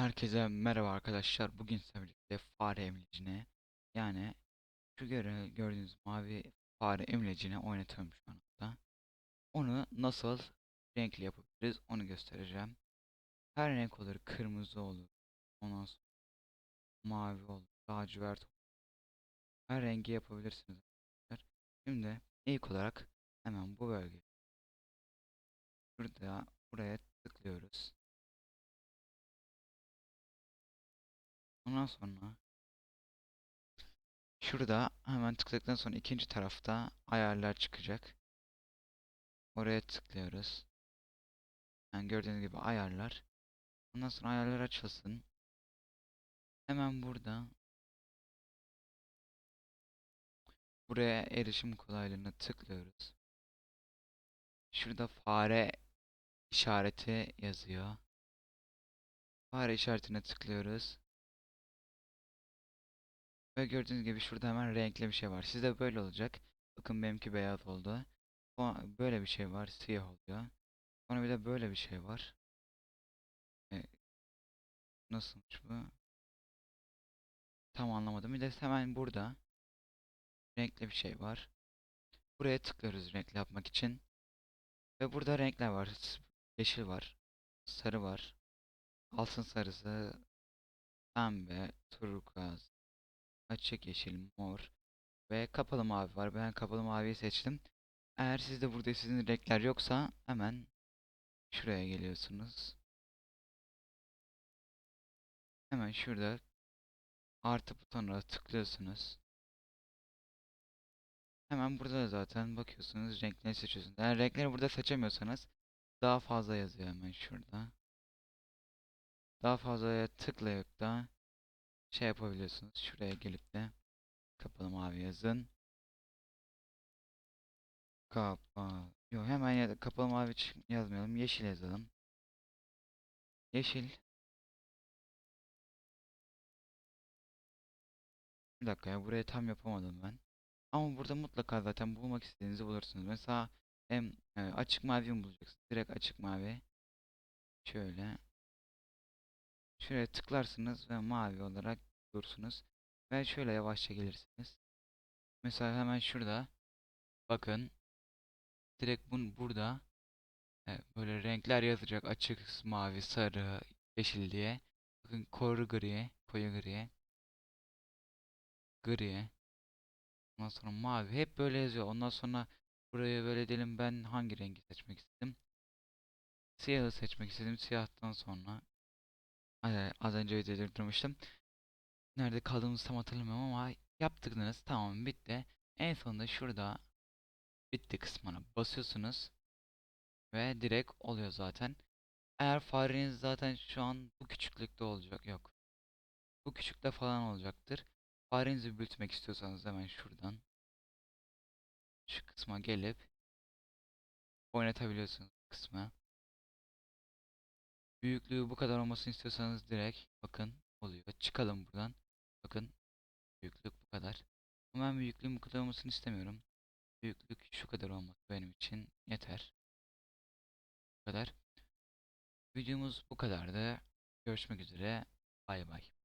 Herkese merhaba arkadaşlar. Bugün sizlerle fare emlecine yani şu göre gördüğünüz mavi fare emlecine oynatıyorum şu anda. Onu nasıl renkli yapabiliriz onu göstereceğim. Her renk olur. Kırmızı olur. Ondan sonra mavi olur. Lacivert olur. Her rengi yapabilirsiniz arkadaşlar. Şimdi ilk olarak hemen bu bölge. Burada buraya tıklıyoruz. Ondan sonra şurada hemen tıkladıktan sonra ikinci tarafta ayarlar çıkacak. Oraya tıklıyoruz. Yani gördüğünüz gibi ayarlar. Ondan sonra ayarlar açılsın. Hemen burada buraya erişim kolaylığına tıklıyoruz. Şurada fare işareti yazıyor. Fare işaretine tıklıyoruz. Ve gördüğünüz gibi şurada hemen renkli bir şey var. Sizde böyle olacak. Bakın benimki beyaz oldu. Böyle bir şey var. Siyah oluyor. Sonra bir de böyle bir şey var. E, nasılmış bu? Tam anlamadım. Bir de hemen burada renkli bir şey var. Buraya tıklıyoruz renkli yapmak için. Ve burada renkler var. Yeşil var. Sarı var. Altın sarısı. Pembe. Turkuaz. Açık yeşil. Mor. Ve kapalı mavi var. Ben kapalı maviyi seçtim. Eğer sizde burada sizin renkler yoksa hemen şuraya geliyorsunuz. Hemen şurada artı butonuna tıklıyorsunuz. Hemen burada da zaten bakıyorsunuz renkleri seçiyorsunuz. Eğer renkleri burada seçemiyorsanız daha fazla yazıyor hemen şurada. Daha fazlaya tıklayıp da şey yapabiliyorsunuz. Şuraya gelip de kapalı mavi yazın. Kapalı. Yok hemen ya kapalı mavi yazmayalım. Yeşil yazalım. Yeşil. Bir dakika ya burayı tam yapamadım ben. Ama burada mutlaka zaten bulmak istediğinizi bulursunuz. Mesela hem e, açık mavi mi bulacaksınız? Direkt açık mavi. Şöyle. Şuraya tıklarsınız ve mavi olarak bulursunuz. Ve şöyle yavaşça gelirsiniz. Mesela hemen şurada. Bakın. Direkt bunu burada e, böyle renkler yazacak. Açık mavi, sarı, yeşil diye. Bakın koyu gri, koyu gri, gri. Ondan sonra mavi. Hep böyle yazıyor. Ondan sonra buraya böyle diyelim ben hangi rengi seçmek istedim. Siyahı seçmek istedim. Siyahtan sonra az önce videoyu durdurmuştum. Nerede kaldığımızı tam hatırlamıyorum ama yaptınız. Tamam bitti. En sonunda şurada bitti kısmına basıyorsunuz. Ve direkt oluyor zaten. Eğer fareniz zaten şu an bu küçüklükte olacak. Yok. Bu küçükte falan olacaktır. Farenizi büyütmek istiyorsanız hemen şuradan şu kısma gelip oynatabiliyorsunuz kısmı. Büyüklüğü bu kadar olmasını istiyorsanız direkt bakın oluyor. Çıkalım buradan. Bakın büyüklük bu kadar. Ama ben büyüklüğün bu kadar olmasını istemiyorum. Büyüklük şu kadar olması benim için yeter. Bu kadar. Videomuz bu kadardı. Görüşmek üzere. Bay bay.